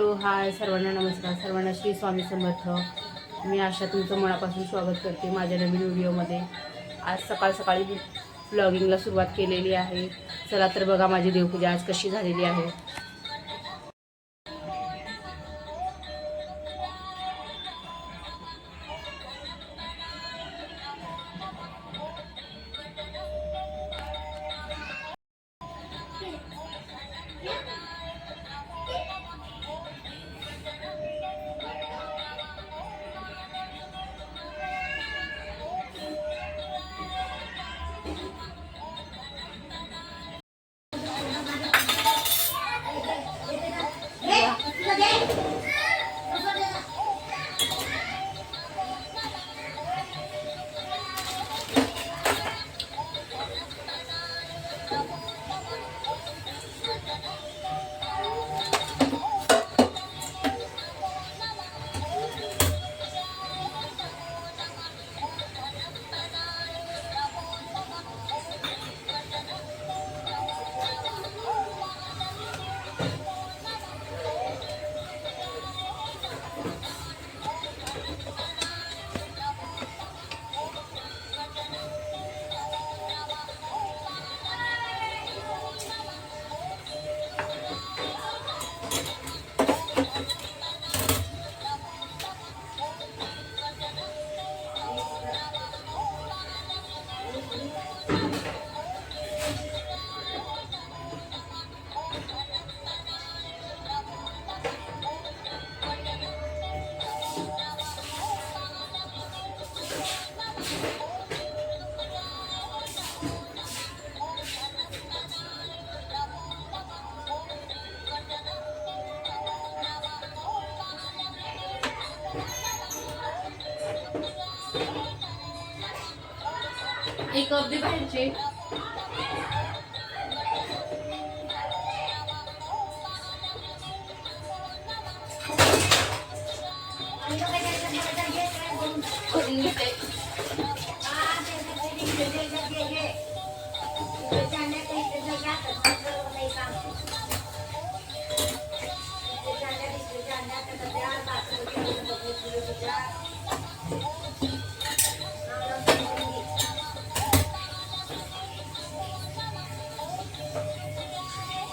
Hello hi सर्वांना नमस्कार. सर्वांना श्री स्वामी समर्थ. मी आशा तुमचं मनापासून स्वागत करते माझ्या नवीन व्हिडिओमध्ये. आज सकाळ सकाळी ब्लॉगिंगला सुरुवात केलेली आहे. चला तर बघा माझी देवपूजा आज कशी झालेली आहे. एक अगदी बाहेरचे.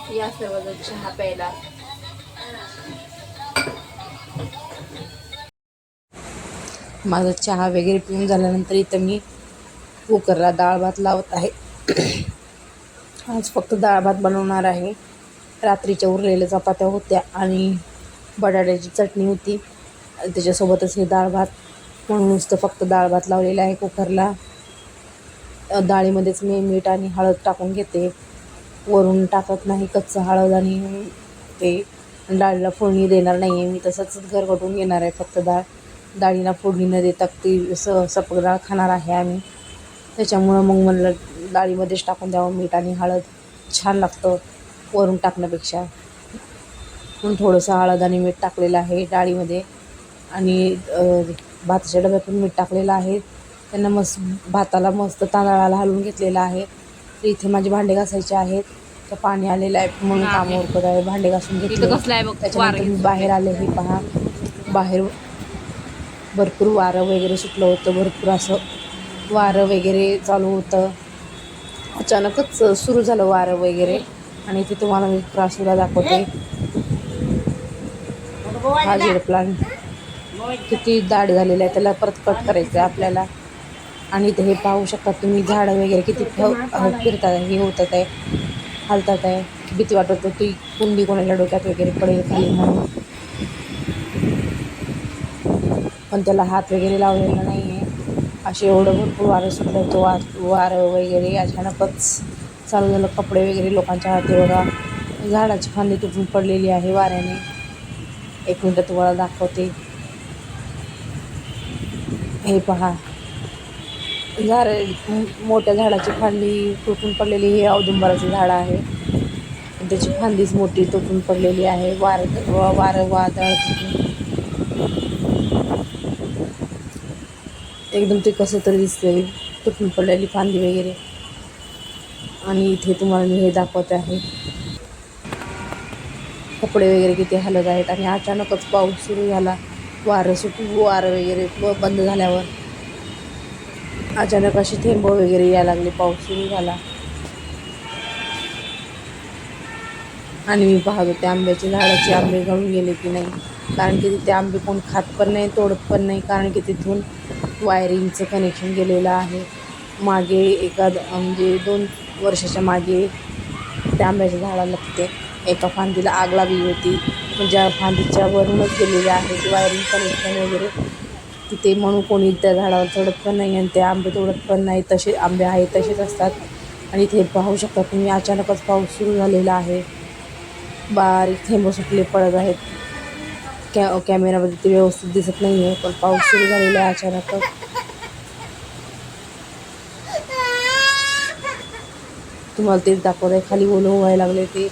या सर्वजण चहा प्यायला माझा चहा वगैरे पिऊन झाल्यानंतर इथं मी कुकरला डाळ भात लावत आहे. आज फक्त डाळ भात बनवणार आहे. रात्रीच्या उरलेल्या चपात्या होत्या आणि बटाट्याची चटणी होती. त्याच्यासोबतच हे डाळ भात. म्हणून नुसतं फक्त डाळ भात लावलेला आहे कुकरला. डाळीमध्येच मी मीठ आणि हळद टाकून घेते. वरून टाकत नाही कच्चं हळद आणि ते डाळीला फोडणी देणार नाही आहे मी तसंच घरगटून घेणार आहे. फक्त डाळ डाळीला फोडणी न देता ती स सपक डाळ खाणार आहे आम्ही. त्याच्यामुळं मग म्हणलं डाळीमध्येच टाकून द्यावं. मीठ आणि हळद छान लागतं वरून टाकण्यापेक्षा. म्हणून थोडंसं हळद आणि मीठ टाकलेलं आहे डाळीमध्ये. आणि भाताच्या डब्यातून मीठ टाकलेलं आहे. त्यांना मस्त भाताला मस्त तांदळाला हलवून घेतलेलं आहे. इथे माझे भांडे घासायचे आहेत. तर पाणी आलेलं आहे म्हणून काम उरकत आहे. भांडे घासून घेतले. त्याच्यानंतर मी बाहेर आले हे पहा. बाहेर भरपूर वारं वगैरे सुटलं होतं भरपूर असं वारं वगैरे चालू होतं. अचानकच सुरू झालं वारं वगैरे. आणि इथे तुम्हाला मी क्रासूला दाखवते. हा जेड प्लांट. किती दाट झालेला आहे त्याला परत कट करायचं आहे आपल्याला. आणि इथे हे पाहू शकता तुम्ही झाडं वगैरे किती फिरतात हे होतात आहे हालतात आहे. भीती वाटत होती कुंडी कोणाच्या डोक्यात वगैरे पडेल खाली म्हणून. पण त्याला हात वगैरे लावलेला नाही आहे असे एवढं भरपूर वारं सुटलं होतं वा वारं वगैरे अचानकच चालू झालं. कपडे वगैरे लोकांच्या हाती बघा. झाडाची फांदी तुटून पडलेली आहे वाऱ्याने. एक मिनटं तुम्हाला दाखवते. हे पहा. झाड मोठ्या झाडाची फांदी तुटून पडलेली हे औदुंबराचं झाड आहे. त्याची फांदीच मोठी तुटून पडलेली आहे. वार वारं वादळ. एकदम ते कसं तरी दिसते तुटून पडलेली फांदी वगैरे. आणि इथे तुम्हाला मी हे दाखवत आहे. कपडे वगैरे किती हलत आहेत आणि अचानकच पाऊस सुरू झाला. वारं सुटू वारं वगैरे बंद झाल्यावर. अचानक अशी थेंब वगैरे यायला लागले पाऊस सुरू झाला. आणि मी पाहत होते आंब्याच्या झाडाची आंबे गळून गेले की नाही. कारण की तिथे आंबे कोण खात पण नाही तोडत पण नाही कारण की तिथून वायरिंगचं कनेक्शन गेलेलं आहे. मागे एका म्हणजे दोन वर्षाच्या मागे त्या आंब्याच्या झाडाला तिथे एका फांदीला आग लागली होती. म्हणजे फांदीच्या वरूनच गेलेली आहे ती वायरिंग कनेक्शन वगैरे. तिथे म्हणून कोणी त्या झाडावर चढत पण नाही आणि ते आंबे तोडत पण नाही. तसे आंबे आहे तसेच असतात. आणि इथे पाहू शकता तुम्ही अचानकच पाऊस सुरू झालेला आहे. बारीक थेंब सुटले पडत आहेत. कॅ कॅमेरामध्ये ते व्यवस्थित दिसत नाही आहे पण पाऊस सुरू झालेला आहे अचानकच तुम्हाला तेच दाखवत आहे खाली ओलं व्हायला लागले ते.